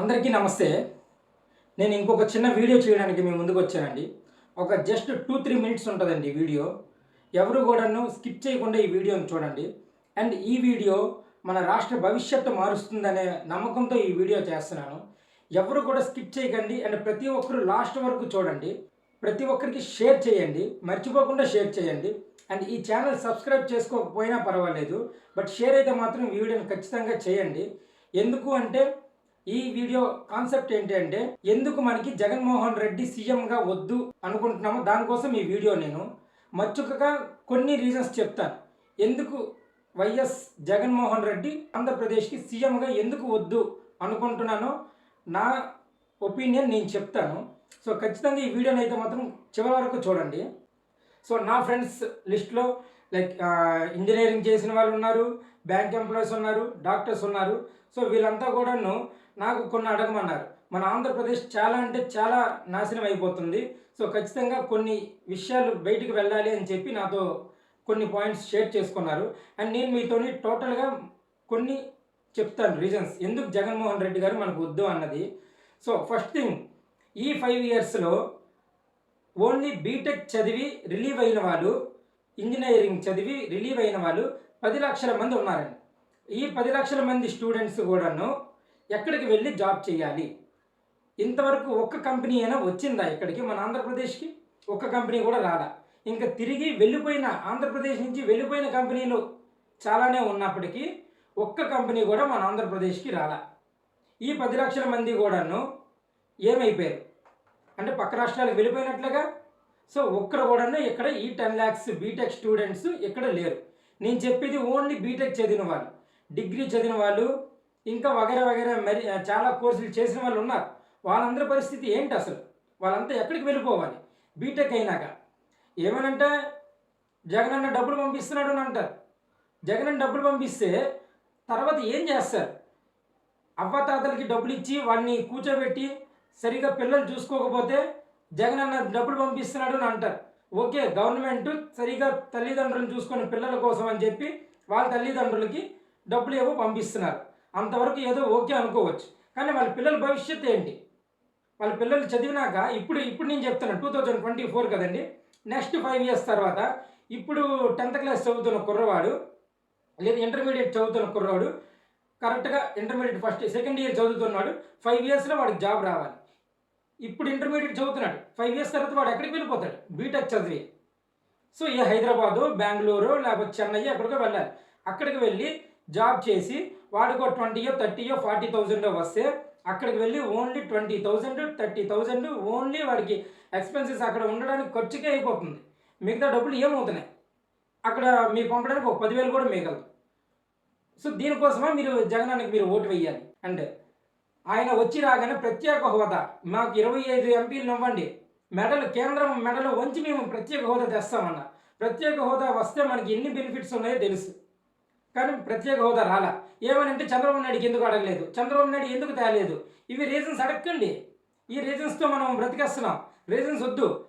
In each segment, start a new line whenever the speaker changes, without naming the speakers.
అందరికీ నమస్తే. నేను ఇంకొక చిన్న వీడియో చేయడానికి మీ ముందుకు వచ్చానండి. ఒక జస్ట్ టూ త్రీ మినిట్స్ ఉంటుందండి వీడియో. ఎవరు కూడాను స్కిప్ చేయకుండా ఈ వీడియోని చూడండి. అండ్ ఈ వీడియో మన రాష్ట్ర భవిష్యత్తు మారుస్తుందనే నమ్మకంతో ఈ వీడియో చేస్తున్నాను. ఎవరు కూడా స్కిప్ చేయకండి. అండ్ ప్రతి ఒక్కరు లాస్ట్ వరకు చూడండి. ప్రతి ఒక్కరికి షేర్ చేయండి. మర్చిపోకుండా షేర్ చేయండి. అండ్ ఈ ఛానల్ సబ్స్క్రైబ్ చేసుకోకపోయినా పర్వాలేదు. బట్ షేర్ అయితే మాత్రం ఈ వీడియోని ఖచ్చితంగా చేయండి. ఎందుకు అంటే ఈ వీడియో కాన్సెప్ట్ ఏంటంటే ఎందుకు మనకి జగన్మోహన్ రెడ్డి సీఎంగా వద్దు అనుకుంటున్నామో దానికోసం ఈ వీడియో నేను. మచ్చుకగా కొన్ని రీజన్స్ చెప్తాను. ఎందుకు వైఎస్ జగన్మోహన్ రెడ్డి ఆంధ్రప్రదేశ్కి సీఎంగా ఎందుకు వద్దు అనుకుంటున్నానో నా ఒపీనియన్ నేను చెప్తాను. సో ఖచ్చితంగా ఈ వీడియోని అయితే మాత్రం చివరి వరకు చూడండి. సో నా ఫ్రెండ్స్ లిస్ట్లో లైక్ ఇంజనీరింగ్ చేసిన వాళ్ళు ఉన్నారు బ్యాంక్ ఎంప్లాయీస్ ఉన్నారు డాక్టర్స్ ఉన్నారు. సో వీళ్ళంతా కూడాను నాకు కొన్ని అడగమన్నారు. మన ఆంధ్రప్రదేశ్ చాలా అంటే చాలా నాశనం అయిపోతుంది. సో ఖచ్చితంగా కొన్ని విషయాలు బయటికి వెళ్ళాలి అని చెప్పి నాతో కొన్ని పాయింట్స్ షేర్ చేసుకున్నారు. అండ్ నేను మీతోని టోటల్గా కొన్ని చెప్తాను రీజన్స్. ఎందుకు జగన్మోహన్ రెడ్డి గారు మనకు వద్దు అన్నది. సో ఫస్ట్ థింగ్ ఈ ఫైవ్ ఇయర్స్లో ఓన్లీ బీటెక్ చదివి రిలీవ్ అయిన వాళ్ళు ఇంజనీరింగ్ చదివి రిలీవ్ అయిన వాళ్ళు పది లక్షల మంది ఉన్నారండి. ఈ పది లక్షల మంది స్టూడెంట్స్ కూడాను ఎక్కడికి వెళ్ళి జాబ్ చేయాలి? ఇంతవరకు ఒక్క కంపెనీ అయినా వచ్చిందా ఇక్కడికి? మన ఆంధ్రప్రదేశ్కి ఒక్క కంపెనీ కూడా రాలా. ఇంకా తిరిగి వెళ్ళిపోయిన ఆంధ్రప్రదేశ్ నుంచి వెళ్ళిపోయిన కంపెనీలు చాలానే ఉన్నప్పటికీ ఒక్క కంపెనీ కూడా మన ఆంధ్రప్రదేశ్కి రాలా. ఈ పది లక్షల మంది కూడాను ఏమైపోయారు? అంటే పక్క రాష్ట్రాలకు వెళ్ళిపోయినట్లుగా? సో ఒక్కరు కూడాను ఇక్కడ ఈ టెన్ ల్యాక్స్ బీటెక్ స్టూడెంట్స్ ఇక్కడ లేరు. నేను చెప్పేది ఓన్లీ బీటెక్ చదివిన వాళ్ళు. డిగ్రీ చదివిన వాళ్ళు ఇంకా వగైరా వగైరా మరి చాలా కోర్సులు చేసిన వాళ్ళు ఉన్నారు. వాళ్ళందరి పరిస్థితి ఏంటి అసలు? వాళ్ళంతా ఎక్కడికి వెళ్ళిపోవాలి? బీటెక్ అయినాక. ఏమనంటే? జగన్ అన్న డబ్బులు పంపిస్తున్నాడు అని అంటారు. జగన్ అన్న డబ్బులు పంపిస్తే తర్వాత ఏం చేస్తారు? అవ్వతాతలకి డబ్బులు ఇచ్చి వాడిని కూర్చోబెట్టి సరిగా పిల్లలు చూసుకోకపోతే జగన్ అన్న డబ్బులు పంపిస్తున్నాడు అని అంటారు. ఓకే గవర్నమెంట్ సరిగా తల్లిదండ్రులను చూసుకొని పిల్లల కోసం అని చెప్పి వాళ్ళ తల్లిదండ్రులకి డబ్బులు ఏవో పంపిస్తున్నారు. అంతవరకు ఏదో ఓకే అనుకోవచ్చు. కానీ వాళ్ళ పిల్లల భవిష్యత్ ఏంటి? వాళ్ళ పిల్లలు చదివినాక ఇప్పుడు ఇప్పుడు నేను చెప్తున్నాను టూ థౌజండ్ ట్వంటీ ఫోర్ కదండి. నెక్స్ట్ ఫైవ్ ఇయర్స్ తర్వాత ఇప్పుడు టెన్త్ క్లాస్ చదువుతున్న కుర్రవాడు లేదా ఇంటర్మీడియట్ చదువుతున్న కుర్రవాడు కరెక్ట్గా ఇంటర్మీడియట్ ఫస్ట్ సెకండ్ ఇయర్ చదువుతున్నాడు ఫైవ్ ఇయర్స్లో వాడికి జాబ్ రావాలి. ఇప్పుడు ఇంటర్మీడియట్ చదువుతున్నాడు ఫైవ్ ఇయర్స్ తర్వాత వాడు ఎక్కడికి వెళ్ళిపోతాడు? బీటెక్ చదివి. సో ఏ హైదరాబాదు బెంగళూరు లేకపోతే చెన్నై ఎక్కడికో వెళ్ళాలి. అక్కడికి వెళ్ళి జాబ్ చేసి వాడికో ట్వంటీయో థర్టీయో ఫార్టీ థౌజండ్ వస్తే అక్కడికి వెళ్ళి only twenty thousand thirty thousand only వాడికి ఎక్స్పెన్సెస్ అక్కడ ఉండడానికి ఖర్చుకే అయిపోతుంది. మిగతా డబ్బులు ఏమవుతున్నాయి? అక్కడ మీరు పంపడానికి ఒక పదివేలు కూడా మిగలదు. సో దీనికోసమే మీరు జగనానికి మీరు ఓటు వేయాలి. అండ్ ఆయన వచ్చి రాగానే ప్రత్యేక హోదా. మాకు ఇరవై ఐదు ఎంపీలు ఇవ్వండి. మెడలు కేంద్రం మెడలు వంచి మేము ప్రత్యేక హోదా తెస్తామన్న ప్రత్యేక హోదా వస్తే మనకి ఎన్ని బెనిఫిట్స్ ఉన్నాయో తెలుసు. కానీ ప్రత్యేక హోదా రాలా. ఏమనంటే చంద్రబాబు నాయుడుకి ఎందుకు అడగలేదు? చంద్రబాబు నాయుడు ఎందుకు తేలేదు? ఇవి రీజన్స్ అడగండి ఈ రీజన్స్తో మనం బ్రతికేస్తున్నాం. రీజన్స్ వద్దు.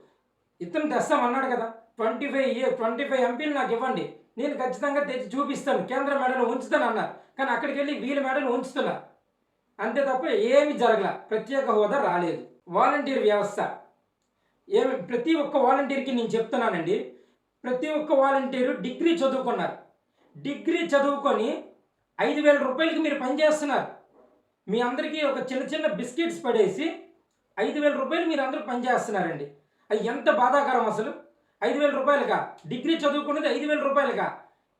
ఇతను తెస్తాం అన్నాడు కదా. Twenty five year twenty five ఎంపీలు నాకు ఇవ్వండి. నేను ఖచ్చితంగా తెచ్చి చూపిస్తాను. కేంద్ర మెడలు ఉంచుతాను అన్నారు. కానీ అక్కడికి వెళ్ళి వీళ్ళ మెడలు ఉంచుతున్నా. అంతే తప్ప ఏమి జరగల. ప్రత్యేక హోదా రాలేదు. వాలంటీర్ వ్యవస్థ. ఏమి ప్రతి ఒక్క వాలంటీర్కి నేను చెప్తున్నానండి. ప్రతి ఒక్క వాలంటీరు డిగ్రీ చదువుకున్నారు. డిగ్రీ చదువుకొని ఐదు వేల రూపాయలకి మీరు పనిచేస్తున్నారు మీ అందరికీ ఒక చిన్న చిన్న బిస్కెట్స్ పడేసి ఐదు వేల రూపాయలు మీరు అందరూ పనిచేస్తున్నారండి అది ఎంత బాధాకరం అసలు? ఐదు వేల రూపాయలుగా? డిగ్రీ చదువుకున్నది ఐదు వేల రూపాయలుగా?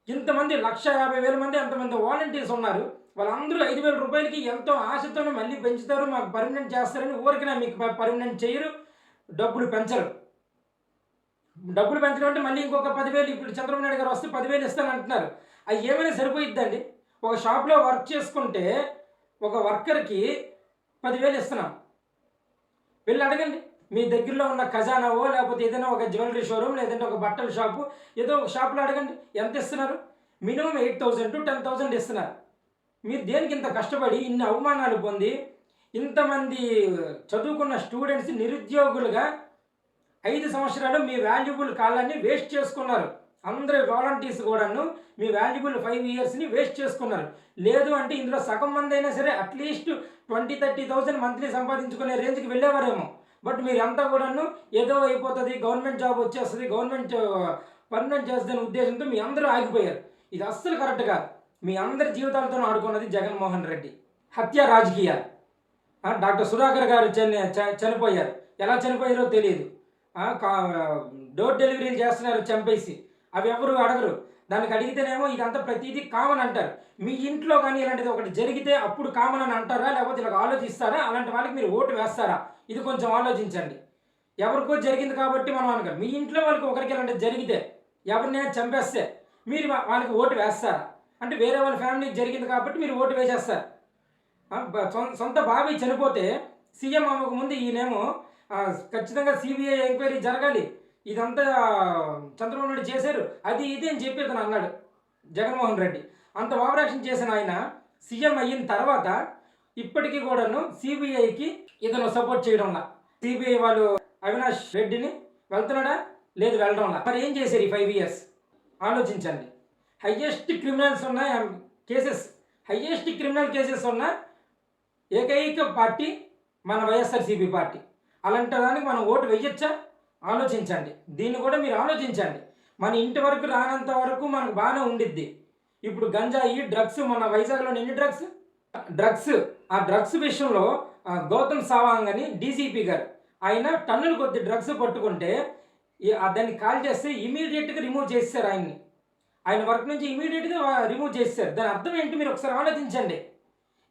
ఇంతమంది లక్ష యాభై వేల మంది అంతమంది వాలంటీర్స్ ఉన్నారు. వాళ్ళందరూ ఐదు వేల రూపాయలకి ఎంతో ఆశతోనే మళ్ళీ పెంచుతారు మాకు పర్మనెంట్ చేస్తారని ఊరికినా మీకు పర్మనెంట్ చేయరు డబ్బులు పెంచరు. డబ్బులు పెంచడం అంటే మళ్ళీ ఇంకొక పదివేలు ఇప్పుడు చంద్రబాబు నాయుడు గారు వస్తే పదివేలు ఇస్తాను అంటున్నారు అవి ఏమైనా సరిపోయిద్దండి? ఒక షాప్లో వర్క్ చేసుకుంటే ఒక వర్కర్కి పదివేలు ఇస్తున్నాం. వెళ్ళి అడగండి. మీ దగ్గరలో ఉన్న ఖజానావో లేకపోతే ఏదైనా ఒక జ్యువెలరీ షోరూమ్ లేదంటే ఒక బట్టల షాపు ఏదో ఒక షాప్లో అడగండి. ఎంత ఇస్తున్నారు? Minimum eight thousand to ten thousand ఇస్తున్నారు. మీరు దేనికి ఇంత కష్టపడి ఇన్ని అవమానాలు పొంది ఇంతమంది చదువుకున్న స్టూడెంట్స్ నిరుద్యోగులుగా ఐదు సంవత్సరాలు మీ వాల్యుబుల్ కాలాన్ని వేస్ట్ చేసుకున్నారు? అందరు వాలంటీర్స్ కూడాను మీ వాల్యుబుల్ ఫైవ్ ఇయర్స్ని వేస్ట్ చేసుకున్నారు. లేదు అంటే ఇందులో సగం మంది అయినా సరే at least twenty thirty thousand monthly సంపాదించుకునే రేంజ్కి వెళ్ళేవారేమో. బట్ మీరు అంతా కూడాను ఏదో అయిపోతుంది గవర్నమెంట్ జాబ్ వచ్చేస్తుంది గవర్నమెంట్ పర్మనెంట్ uh, చేస్తుందనే ఉద్దేశంతో మీ అందరూ ఆగిపోయారు. ఇది అస్సలు కరెక్ట్ కాదు. మీ అందరి జీవితాలతో ఆడుకున్నది జగన్మోహన్ రెడ్డి. హత్య రాజకీయాలు. డాక్టర్ సుధాకర్ గారు చని చనిపోయారు. ఎలా చనిపోయారో తెలియదు. కా- uh, డోర్ డెలివరీలు చేస్తున్నారు చంపేసి. అవి ఎవరు అడగరు. దానికి అడిగితేనేమో ఇదంతా ప్రతిదీ కామన్ అంటారు. మీ ఇంట్లో కానీ ఇలాంటిది ఒకటి జరిగితే అప్పుడు కామన్ అని అంటారా? లేకపోతే ఇలా ఆలోచిస్తారా? అలాంటి వాళ్ళకి మీరు ఓటు వేస్తారా? ఇది కొంచెం ఆలోచించండి. ఎవరికో జరిగింది కాబట్టి మనం అనగా మీ ఇంట్లో వాళ్ళకి ఒకరికి ఇలాంటిది జరిగితే ఎవరినైనా చంపేస్తే మీరు వాళ్ళకి ఓటు వేస్తారా? అంటే వేరే వాళ్ళ ఫ్యామిలీకి జరిగింది కాబట్టి మీరు ఓటు వేసేస్తారు. సొంత బావి చనిపోతే సీఎం అవ్వక ముందు ఈయనేమో ఖచ్చితంగా సిబిఐ ఎంక్వైరీ జరగాలి. ఇదంతా చంద్రబాబు నాయుడు చేశారు. అది ఇది అని చెప్పి అతను అన్నాడు జగన్మోహన్ రెడ్డి. అంత ఓవరాక్షన్ చేసిన ఆయన సీఎం అయిన తర్వాత ఇప్పటికీ కూడాను సిబిఐకి ఇతను సపోర్ట్ చేయడంలా సిబిఐ వాళ్ళు అవినాష్ రెడ్డిని వెళ్తున్నాడా? లేదు వెళ్ళడంలా మరి ఏం చేశారు ఈ ఫైవ్ ఇయర్స్ ఆలోచించండి. హయ్యెస్ట్ క్రిమినల్స్ ఉన్న కేసెస్? హయ్యెస్ట్ క్రిమినల్ కేసెస్ ఉన్న ఏకైక పార్టీ మన వైఎస్ఆర్సీపీ పార్టీ. అలాంటి దానికి మనం ఓటు వెయ్యొచ్చా? ఆలోచించండి. దీన్ని కూడా మీరు ఆలోచించండి. మన ఇంటి వరకు రానంత వరకు మనకు బాగానే ఉండిద్ది. ఇప్పుడు గంజాయి డ్రగ్స్ మన వైజాగ్లో ఎన్ని డ్రగ్స్ డ్రగ్స్ ఆ డ్రగ్స్ విషయంలో గౌతమ్ సావాంగ్ అని డీసీపీ గారు ఆయన టన్నులు కొద్ది డ్రగ్స్ పట్టుకుంటే దాన్ని కాల్ చేస్తే ఇమీడియట్గా రిమూవ్ చేస్తారు ఆయన్ని. ఆయన వర్క్ నుంచి ఇమీడియట్గా రిమూవ్ చేస్తారు దాని అర్థం ఏంటి? మీరు ఒకసారి ఆలోచించండి.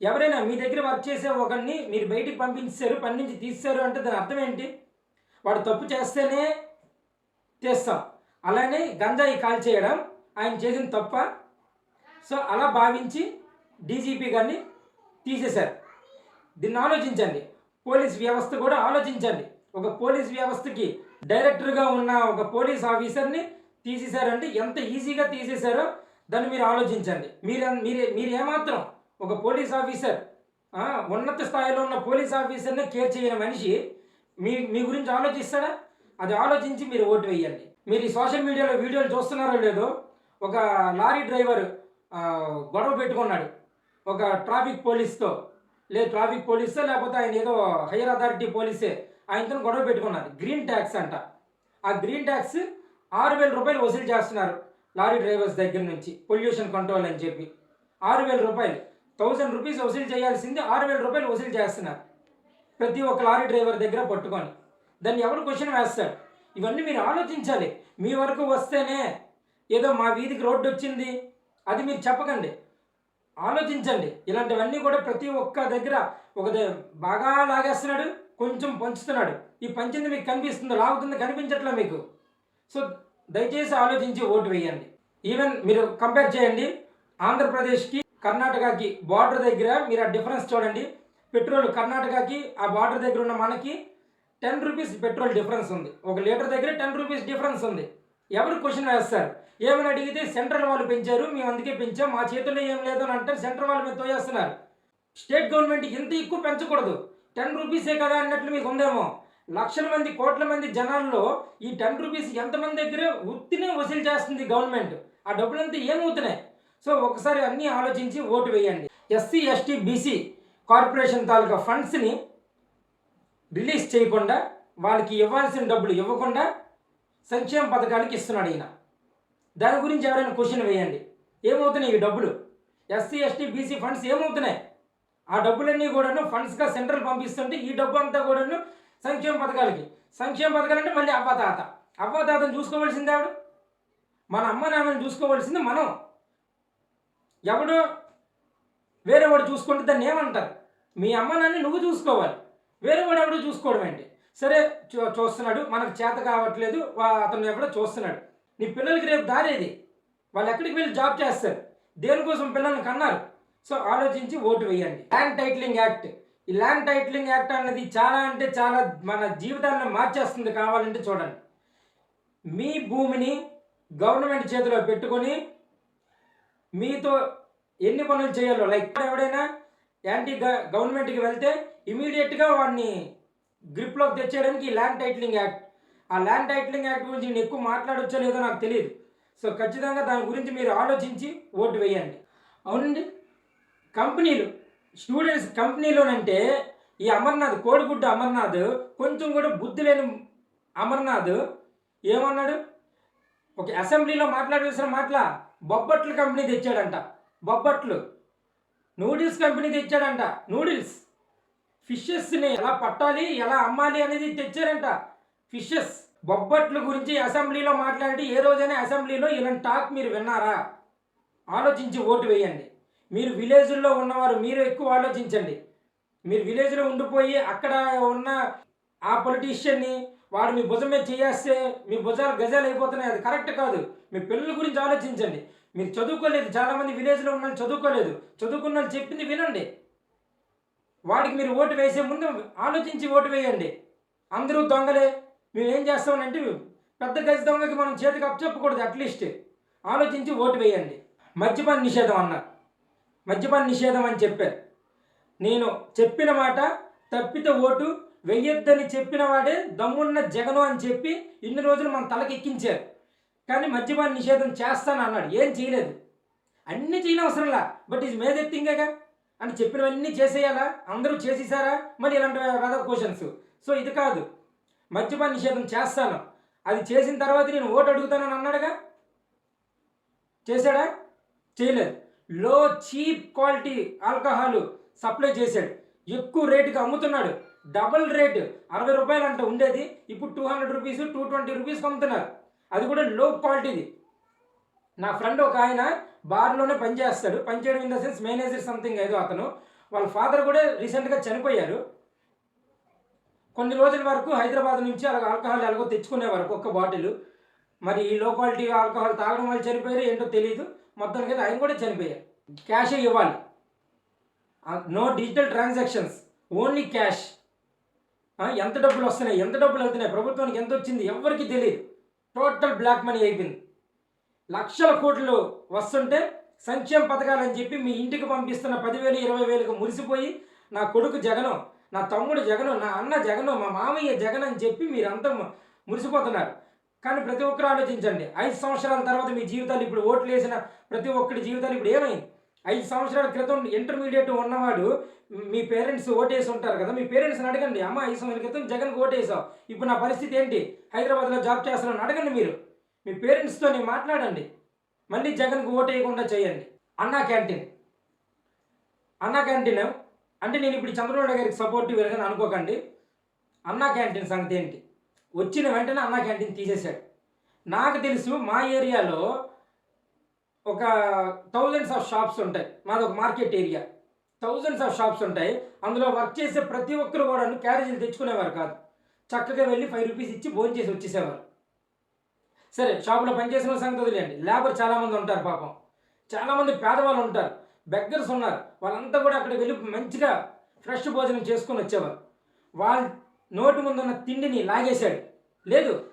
ఎవరైనా మీ దగ్గర వర్క్ చేసే ఒకరిని మీరు బయటికి పంపించారు పని నుంచి తీస్తారు అంటే దాని అర్థం ఏంటి? వాడు తప్పు చేస్తేనే చేస్తాం. అలానే గంజాయి కాల్ చేయడం ఆయన చేసిన తప్ప. సో అలా భావించి డీజీపీ గారిని తీసేశారు. దీన్ని ఆలోచించండి. పోలీస్ వ్యవస్థ కూడా ఆలోచించండి. ఒక పోలీస్ వ్యవస్థకి డైరెక్టర్గా ఉన్న ఒక పోలీస్ ఆఫీసర్ని తీసేశారంటే ఎంత ఈజీగా తీసేశారో దాన్ని మీరు ఆలోచించండి. మీరు మీరు మీరు ఏమాత్రం ఒక పోలీస్ ఆఫీసర్ ఉన్నత స్థాయిలో ఉన్న పోలీస్ ఆఫీసర్ని కేర్ చేయని మనిషి మీ మీ గురించి ఆలోచిస్తాడా? అది ఆలోచించి మీరు ఓటు వేయండి. మీరు ఈ సోషల్ మీడియాలో వీడియోలు చూస్తున్నారో లేదో ఒక లారీ డ్రైవర్ గొడవ పెట్టుకున్నాడు. ఒక ట్రాఫిక్ పోలీస్తో. లేదు ట్రాఫిక్ పోలీసో లేకపోతే ఆయన ఏదో హైయర్ అథారిటీ పోలీసే. ఆయనతో గొడవ పెట్టుకున్నారు గ్రీన్ ట్యాక్స్ అంట. ఆ గ్రీన్ ట్యాక్స్ ఆరు వేల రూపాయలు వసూలు చేస్తున్నారు లారీ డ్రైవర్స్ దగ్గర నుంచి. పొల్యూషన్ కంట్రోల్ అని చెప్పి. ఆరు వేల రూపాయలు. థౌజండ్ రూపీస్ వసూలు చేయాల్సింది ఆరు వేల రూపాయలు వసూలు చేస్తున్నారు. ప్రతి ఒక్క లారీ డ్రైవర్ దగ్గర పట్టుకొని. దాన్ని ఎవరు క్వశ్చన్ వేస్తాడు ఇవన్నీ మీరు ఆలోచించాలి. మీ వరకు వస్తేనే ఏదో మా వీధికి రోడ్డు వచ్చింది. అది మీరు చెప్పకండి. ఆలోచించండి. ఇలాంటివన్నీ కూడా ప్రతి ఒక్క దగ్గర ఒక బాగా లాగేస్తున్నాడు కొంచెం పంచుతున్నాడు. ఈ పంచింది మీకు కనిపిస్తుంది లాగుతుంది కనిపించట్లే మీకు. సో దయచేసి ఆలోచించి ఓటు వేయండి. ఈవెన్ మీరు కంపేర్ చేయండి. ఆంధ్రప్రదేశ్కి కర్ణాటకకి బార్డర్ దగ్గర మీరు ఆ డిఫరెన్స్ చూడండి. పెట్రోల్ కర్ణాటకకి ఆ బార్డర్ దగ్గర ఉన్న మనకి టెన్ రూపీస్ పెట్రోల్ డిఫరెన్స్ ఉంది. ఒక లీటర్ దగ్గర టెన్ రూపీస్ డిఫరెన్స్ ఉంది. ఎవరు క్వశ్చన్ వేస్తారు? ఏమని అడిగితే సెంట్రల్ వాళ్ళు పెంచారు మేము అందుకే పెంచాం మా చేతుల్లో ఏం లేదు అని అంటారు సెంట్రల్ వాళ్ళు మేము తోయేస్తున్నారు. స్టేట్ గవర్నమెంట్ ఇంత ఎక్కువ పెంచకూడదు. టెన్ రూపీసే కదా అన్నట్లు మీకు ఉందేమో. లక్షల మంది కోట్ల మంది జనాల్లో ఈ టెన్ రూపీస్ ఎంతమంది దగ్గర ఉత్తినే వసూలు చేస్తుంది గవర్నమెంట్. ఆ డబ్బులంతా ఏమవుతున్నాయి? సో ఒకసారి అన్నీ ఆలోచించి ఓటు వేయండి. S C S T B C corporation తాలూకా ఫండ్స్ని రిలీజ్ చేయకుండా వాళ్ళకి ఇవ్వాల్సిన డబ్బులు ఇవ్వకుండా సంక్షేమ పథకాలకి ఇస్తున్నాడు ఈయన. దాని గురించి ఎవరైనా క్వశ్చన్ వేయండి. ఏమవుతున్నాయి ఈ డబ్బులు? ఎస్సీ ఎస్టీ బీసీ ఫండ్స్ ఏమవుతున్నాయి? ఆ డబ్బులన్నీ కూడాను ఫండ్స్గా సెంట్రల్ పంపిస్తుంటే ఈ డబ్బు అంతా కూడాను సంక్షేమ పథకాలకి. సంక్షేమ పథకాలు అంటే మళ్ళీ అవ్వతాత అవ్వతాతను చూసుకోవాల్సింది ఆవిడ మన అమ్మ నాన్నని చూసుకోవాల్సింది మనం. ఎవడు? వేరే వాడు చూసుకుంటే దాన్ని ఏమంటారు? మీ అమ్మ నాన్న నువ్వు చూసుకోవాలి. వేరే వాడు ఎవడో చూసుకోవడం ఏంటి? సరే చూ చూస్తున్నాడు మనకు చేత కావట్లేదు వా- అతను ఎవడో చూస్తున్నాడు. నీ పిల్లలకి రేపు దారేది వాళ్ళు ఎక్కడికి వెళ్ళి జాబ్ చేస్తారు? దేనికోసం పిల్లల్ని కన్నారు? సో ఆలోచించి ఓటు వేయండి. Land titling act. ఈ ల్యాండ్ టైటిలింగ్ యాక్ట్ అన్నది చాలా అంటే చాలా మన జీవితాన్ని మార్చేస్తుంది కావాలంటే చూడండి. మీ భూమిని గవర్నమెంట్ చేతిలో పెట్టుకొని మీతో ఎన్ని పనులు చేయాలో లైక్ ఎవడైనా యాంటీ గ- గవర్నమెంట్కి వెళ్తే ఇమీడియట్గా వాడిని గ్రిప్లోకి తెచ్చేయడానికి ఈ ల్యాండ్ టైటిలింగ్ యాక్ట్ ఆ ల్యాండ్ టైటిలింగ్ యాక్ట్ గురించి నేను ఎక్కువ మాట్లాడొచ్చో లేదో నాకు తెలియదు సో ఖచ్చితంగా దాని గురించి మీరు ఆలోచించి ఓటు వేయండి. అవునండి? కంపెనీలు స్టూడెంట్స్ కంపెనీలోనంటే ఈ అమర్నాథ్ కోడిగుడ్డ అమర్నాథ్ కొంచెం కూడా బుద్ధి లేని అమర్నాథ్ ఏమన్నాడు? ఒక అసెంబ్లీలో మాట్లాడాల్సిన మాటల బొబ్బట్ల కంపెనీ తెచ్చాడంట. బొబ్బట్లు. నూడిల్స్ కంపెనీ తెచ్చాడంట. నూడిల్స్. ఫిషెస్ని ఎలా పట్టాలి ఎలా అమ్మాలి అనేది తెచ్చారంట. ఫిషెస్. బొబ్బట్ల గురించి అసెంబ్లీలో మాట్లాడి ఏ రోజైనా అసెంబ్లీలో ఇలాంటి టాక్ మీరు విన్నారా? ఆలోచించి ఓటు వేయండి. మీరు విలేజ్లో ఉన్నవారు మీరు ఎక్కువ ఆలోచించండి. మీరు విలేజ్లో ఉండిపోయి అక్కడ ఉన్న ఆ పొలిటీషియన్ని వాడు మీ భుజం మీద చేయేస్తే మీ భుజాలు గజాలు అయిపోతున్నాయి. అది కరెక్ట్ కాదు. మీ పిల్లల గురించి ఆలోచించండి. మీరు చదువుకోలేదు చాలామంది విలేజ్లో ఉన్న చదువుకోలేదు. చదువుకున్న వాళ్ళు చెప్పింది వినండి. వాడికి మీరు ఓటు వేసే ముందు ఆలోచించి ఓటు వేయండి. అందరూ దొంగలే. మేము ఏం చేస్తామనంటే పెద్ద గజ దొంగకి మనం చేతికి అప్పచెప్పకూడదు అట్లీస్ట్ ఆలోచించి ఓటు వేయండి. మద్యపాన నిషేధం అన్నారు మద్యపాన నిషేధం అని చెప్పారు. నేను చెప్పిన మాట తప్పితే ఓటు వెయ్యొద్దని చెప్పిన వాడే దమ్మున్న జగను అని చెప్పి ఇన్ని రోజులు మన తలకెక్కించారు కానీ మద్యపాన నిషేధం చేస్తాను అన్నాడు. ఏం చేయలేదు. అన్నీ చేయని అవసరంలా. బట్ ఇది మేజర్ థింగేగా అని చెప్పినవన్నీ చేసేయాలా? అందరూ చేసేసారా? మరి ఇలాంటి వెదర్ క్వశ్చన్స్. సో ఇది కాదు. మద్యపాన నిషేధం చేస్తాను. అది చేసిన తర్వాత నేను ఓటు అడుగుతానని అన్నాడుగా? చేశాడా? చేయలేదు. లో చీప్ క్వాలిటీ ఆల్కహాల్ సప్లై చేశాడు. ఎక్కువ రేటుకి అమ్ముతున్నాడు. Double rate. అరవై రూపాయలు అంట ఉండేది. ఇప్పుడు two hundred rupees two twenty రూపీస్కి అమ్ముతున్నారు. అది కూడా లో క్వాలిటీది నా ఫ్రెండ్ ఒక ఆయన బార్లోనే పనిచేస్తాడు పనిచేయడం in the sense manager something ఏదో అతను. వాళ్ళ ఫాదర్ కూడా రీసెంట్గా చనిపోయారు. కొన్ని రోజుల వరకు హైదరాబాద్ నుంచి అలా ఆల్కహాల్ ఎలాగో తెచ్చుకునేవారు ఒక్క బాటిల్ మరి ఈ లో క్వాలిటీ ఆల్కహాల్ తాగడం వల్ల చనిపోయారు ఏంటో తెలియదు మొత్తానికి అయితే ఆయన కూడా చనిపోయారు. క్యాషే ఇవ్వాలి. No digital transactions only cash ఎంత డబ్బులు వస్తున్నాయి? ఎంత డబ్బులు వెళ్తున్నాయి? ప్రభుత్వానికి ఎంత వచ్చింది? ఎవరికి తెలియదు. టోటల్ బ్లాక్ మనీ అయిపోయింది. లక్షల కోట్లు వస్తుంటే సంక్షేమ పథకాలని చెప్పి మీ ఇంటికి పంపిస్తున్న పదివేలు ఇరవై వేలకు మురిసిపోయి నా కొడుకు జగను నా తమ్ముడు జగను నా అన్న జగను మా మామయ్య జగన్ అని చెప్పి మీరంతా మురిసిపోతున్నారు. కానీ ప్రతి ఒక్కరు ఆలోచించండి ఐదు సంవత్సరాల తర్వాత మీ జీవితాలు ఇప్పుడు ఓట్లు వేసిన ప్రతి ఒక్కరి జీవితాలు ఇప్పుడు ఏమైంది? ఐదు సంవత్సరాల క్రితం ఇంటర్మీడియట్ ఉన్నవాడు మీ పేరెంట్స్ ఓటేసి ఉంటారు కదా మీ పేరెంట్స్ని అడగండి అమ్మ ఐదు సంవత్సరాల క్రితం జగన్కి ఓటేసావు ఇప్పుడు నా పరిస్థితి ఏంటి? హైదరాబాద్లో జాబ్ చేస్తున్నాను అడగండి మీరు. మీ పేరెంట్స్తో మాట్లాడండి. మళ్ళీ జగన్కి ఓటేయకుండా వేయకుండా చేయండి. అన్నా క్యాంటీన్. అన్నా క్యాంటీన్ అంటే నేను ఇప్పుడు చంద్రబాబు గారికి సపోర్టివ్ అని అనుకోకండి. అన్నా క్యాంటీన్ సంగతి ఏంటి? వచ్చిన వెంటనే అన్నా క్యాంటీన్ తీసేశాడు. నాకు తెలుసు మా ఏరియాలో ఒక థౌజండ్స్ ఆఫ్ షాప్స్ ఉంటాయి. మాది ఒక market area. Thousands of shops ఉంటాయి. అందులో వర్క్ చేసే ప్రతి ఒక్కరు కూడా క్యారేజీలు తెచ్చుకునేవారు కాదు. చక్కగా వెళ్ళి ఫైవ్ రూపీస్ ఇచ్చి భోజనం చేసి వచ్చేసేవారు. సరే షాపులో పనిచేసిన సంగతి వదిలేండి లేబర్ చాలామంది ఉంటారు పాపం. చాలామంది పేదవాళ్ళు ఉంటారు. బెగ్గర్స్ ఉన్నారు. వాళ్ళంతా కూడా అక్కడికి వెళ్ళి మంచిగా ఫ్రెష్ భోజనం చేసుకొని వచ్చేవారు. వాళ్ళ నోటి ముందున్న తిండిని లాగేశాడు. లేదు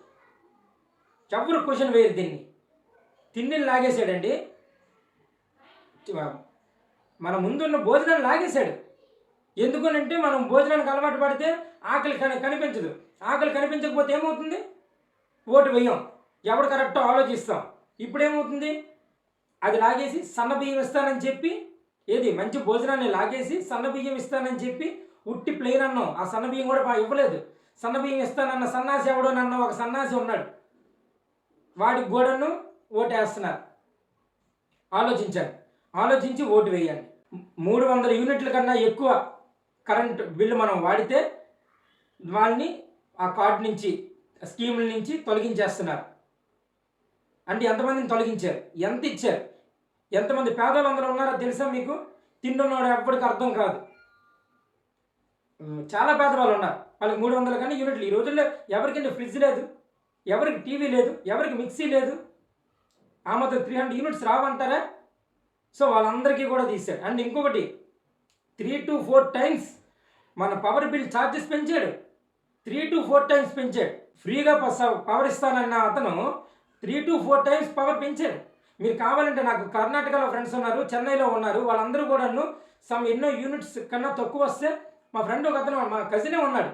ఎవరు క్వశ్చన్ వేయరు దీన్ని. తిండిని లాగేశాడండి. మన ముందున్న భోజనాన్ని లాగేశాడు. ఎందుకనంటే మనం భోజనానికి అలవాటు పడితే ఆకలి కని కనిపించదు. ఆకలి కనిపించకపోతే ఏమవుతుంది? ఓటు వేయం. ఎవడు కరెక్టో ఆలోచిస్తాం. ఇప్పుడేమవుతుంది? అది లాగేసి సన్న బియ్యం ఇస్తానని చెప్పి ఏది మంచి భోజనాన్ని లాగేసి సన్న బియ్యం ఇస్తానని చెప్పి ఉట్టి ప్లేన్ అన్నాం. ఆ సన్న బియ్యం కూడా బాగా ఇవ్వలేదు. సన్న బియ్యం ఇస్తానన్న సన్నాసి ఎవడో నన్న ఒక సన్నాసి ఉన్నాడు. వాడికి గోడను ఓటేస్తున్నారు. ఆలోచించండి. ఆలోచించి ఓటు వేయండి. మూడు వందల యూనిట్ల కన్నా ఎక్కువ కరెంట్ బిల్లు మనం వాడితే వాళ్ళని ఆ కార్డు నుంచి స్కీముల నుంచి తొలగించేస్తున్నారు. అంటే ఎంతమందిని తొలగించారు? ఎంత ఇచ్చారు? ఎంతమంది పేదలు అందరూ ఉన్నారో తెలుసా మీకు? తింటున్నాడు ఎప్పటికీ అర్థం కాదు. చాలా పేదవాళ్ళు ఉన్నారు. వాళ్ళకి మూడు వందల కన్నా యూనిట్లు. ఈ రోజుల్లో ఎవరికైనా ఫ్రిడ్జ్ లేదు ఎవరికి టీవీ లేదు ఎవరికి మిక్సీ లేదు ఆ మాత్రం త్రీ హండ్రెడ్ యూనిట్స్ రావంటారా? సో వాళ్ళందరికీ కూడా తీశాడు. అండ్ ఇంకొకటి త్రీ టు ఫోర్ టైమ్స్ మన పవర్ బిల్ ఛార్జెస్ పెంచాడు. త్రీ టు ఫోర్ టైమ్స్ పెంచాడు. ఫ్రీగా పవర్ ఇస్తానన్న అతను three to four times power పెంచాడు. మీరు కావాలంటే నాకు కర్ణాటకలో ఫ్రెండ్స్ ఉన్నారు చెన్నైలో ఉన్నారు వాళ్ళందరూ కూడాను సమ్ ఎన్నో యూనిట్స్ కన్నా తక్కువ వస్తే మా ఫ్రెండ్ ఒక అతను మా కజినే ఉన్నాడు.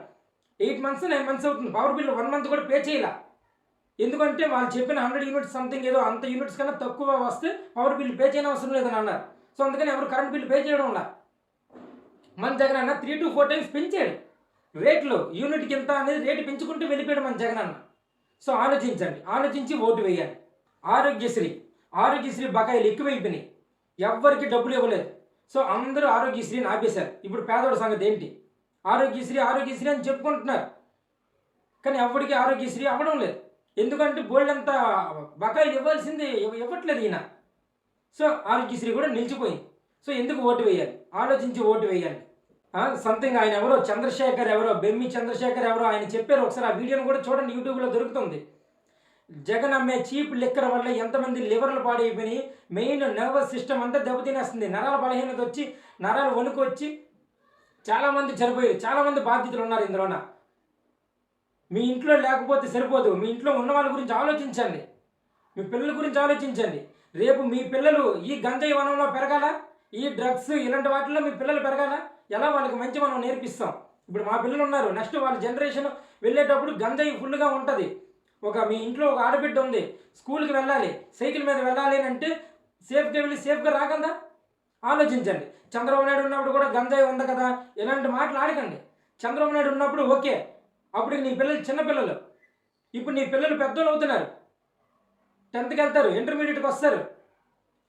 ఎయిట్ మంత్స్ నైన్ మంత్స్ అవుతుంది. పవర్ బిల్ వన్ మంత్ కూడా పే చేయాల. ఎందుకంటే వాళ్ళు చెప్పిన హండ్రెడ్ యూనిట్స్ సంథింగ్ ఏదో అంత యూనిట్స్ కన్నా తక్కువ వస్తే పవర్ బిల్ పే చేయని అవసరం లేదని అన్నారు. సో అందుకని ఎవరు కరెంట్ బిల్ పే చేయడం వల్ల. మన జగన్ అన్న త్రీ టు ఫోర్ టైమ్స్ పెంచాడు. రేట్లు యూనిట్కి ఎంత అనేది రేటు పెంచుకుంటూ వెళ్ళిపోయాడు మన జగన్ అన్న. సో ఆలోచించండి ఆలోచించి ఓటు వేయాలి. ఆరోగ్యశ్రీ ఆరోగ్యశ్రీ బకాయిలు ఎక్కువైపోయినాయి. ఎవ్వరికి డబ్బులు ఇవ్వలేదు. సో అందరూ ఆరోగ్యశ్రీని ఆపేశారు. ఇప్పుడు పేదోడి సంగతి ఏంటి? ఆరోగ్యశ్రీ ఆరోగ్యశ్రీ అని చెప్పుకుంటున్నారు. కానీ ఎవరికి ఆరోగ్యశ్రీ అవ్వడం లేదు. ఎందుకంటే బోల్డ్ అంతా బకాయిలు ఇవ్వాల్సింది ఇవ్వట్లేదు ఈయన. సో ఆరోగ్యశ్రీ కూడా నిలిచిపోయింది. సో ఎందుకు ఓటు వేయాలి? ఆలోచించి ఓటు వేయాలి. సంథింగ్ ఆయన ఎవరో చంద్రశేఖర్ ఎవరో బెమ్మి చంద్రశేఖర్ ఎవరో ఆయన చెప్పారు ఒకసారి. ఆ వీడియోని కూడా చూడండి యూట్యూబ్లో దొరుకుతుంది. జగన్ అమ్మే చీప్ లిక్కర్ వల్ల ఎంతమంది లివర్లు పాడైపోయి మెయిన్ నర్వస్ సిస్టమ్ అంతా దెబ్బతినేస్తుంది. నరాల బలహీనత వచ్చి నరాలు వణుకు వచ్చి చాలామంది చనిపోయారు. చాలామంది బాధితులు ఉన్నారు ఇందులోన. మీ ఇంట్లో లేకపోతే సరిపోదు. మీ ఇంట్లో ఉన్న వాళ్ళ గురించి ఆలోచించండి. మీ పిల్లల గురించి ఆలోచించండి. రేపు మీ పిల్లలు ఈ గంజాయి వనంలో పెరగాల? ఈ డ్రగ్స్ ఇలాంటి వాటిలో మీ పిల్లలు పెరగాల? ఎలా వాళ్ళకి మంచి మనం నేర్పిస్తాం? ఇప్పుడు మా పిల్లలు ఉన్నారు. నెక్స్ట్ వాళ్ళ జనరేషన్ వెళ్ళేటప్పుడు గంజాయి ఫుల్గా ఉంటుంది. ఒక మీ ఇంట్లో ఒక ఆడబిడ్డ ఉంది. స్కూల్కి వెళ్ళాలి. సైకిల్ మీద వెళ్ళాలి అని అంటే సేఫ్గా వెళ్ళి సేఫ్గా రాగలదా? ఆలోచించండి. చంద్రబాబు నాయుడు ఉన్నప్పుడు కూడా గంజాయి ఉంది కదా? ఇలాంటి మాటలు ఆడకండి. చంద్రబాబు నాయుడు ఉన్నప్పుడు ఓకే. అప్పుడు నీ పిల్లలు చిన్నపిల్లలు ఇప్పుడు నీ పిల్లలు పెద్దోళ్ళు అవుతున్నారు. టెన్త్కి వెళ్తారు ఇంటర్మీడియట్కి వస్తారు.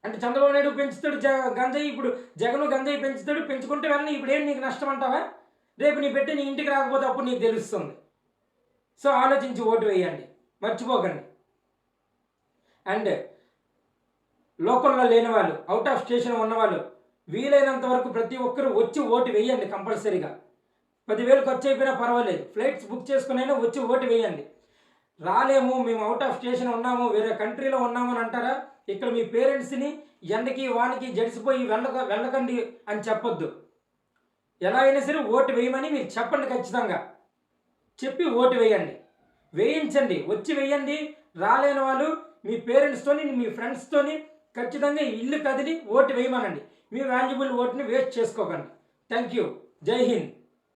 అంటే చంద్రబాబు నాయుడు పెంచుతాడు జ గంజాయి ఇప్పుడు జగన్ గంజాయి పెంచుతాడు పెంచుకుంటే వెళ్ళని ఇప్పుడు ఏం నీకు నష్టం అంటావా? రేపు నీ పెట్టి నీ ఇంటికి రాకపోతే అప్పుడు నీకు తెలుస్తుంది. సో ఆలోచించి ఓటు వేయండి మర్చిపోకండి. అండ్ లోకల్లో లేని వాళ్ళు అవుట్ ఆఫ్ స్టేషన్ ఉన్నవాళ్ళు వీలైనంత వరకు ప్రతి ఒక్కరూ వచ్చి ఓటు వేయండి కంపల్సరీగా. పదివేలు ఖర్చు అయిపోయినా పర్వాలేదు. ఫ్లైట్స్ బుక్ చేసుకునైనా వచ్చి ఓటు వేయండి. రాలేము మేము అవుట్ ఆఫ్ స్టేషన్ ఉన్నాము వేరే కంట్రీలో ఉన్నాము అని అంటారా? ఇక్కడ మీ పేరెంట్స్ని ఎండకి వానికి జడిసిపోయి వెళ్ళక వెళ్ళకండి అని చెప్పొద్దు. ఎలా అయినా సరే ఓటు వేయమని మీరు చెప్పండి ఖచ్చితంగా. చెప్పి ఓటు వేయండి. వేయించండి. వచ్చి వేయండి. రాలేని వాళ్ళు మీ పేరెంట్స్తోని మీ ఫ్రెండ్స్తోని ఖచ్చితంగా ఇల్లు కదిలి ఓటు వేయమనండి. మీ వాల్యుబుల్ ఓటుని వేస్ట్ చేసుకోకండి. Thank you. జై హింద్.